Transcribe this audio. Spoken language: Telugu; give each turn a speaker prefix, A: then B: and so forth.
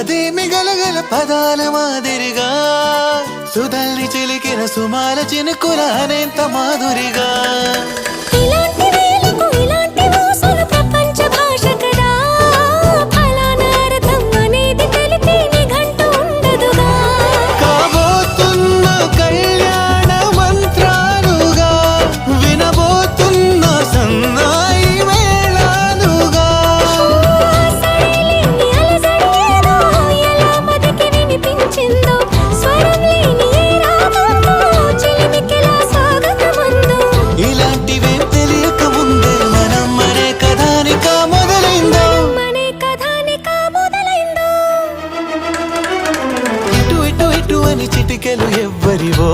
A: అదే మిగలగల పదాల మాదిరిగా. సుధల్ని చిలికిన సుమాల చినుకుల అనేంత మాధురిగా. అని చిటికెలు ఎవ్వరివో.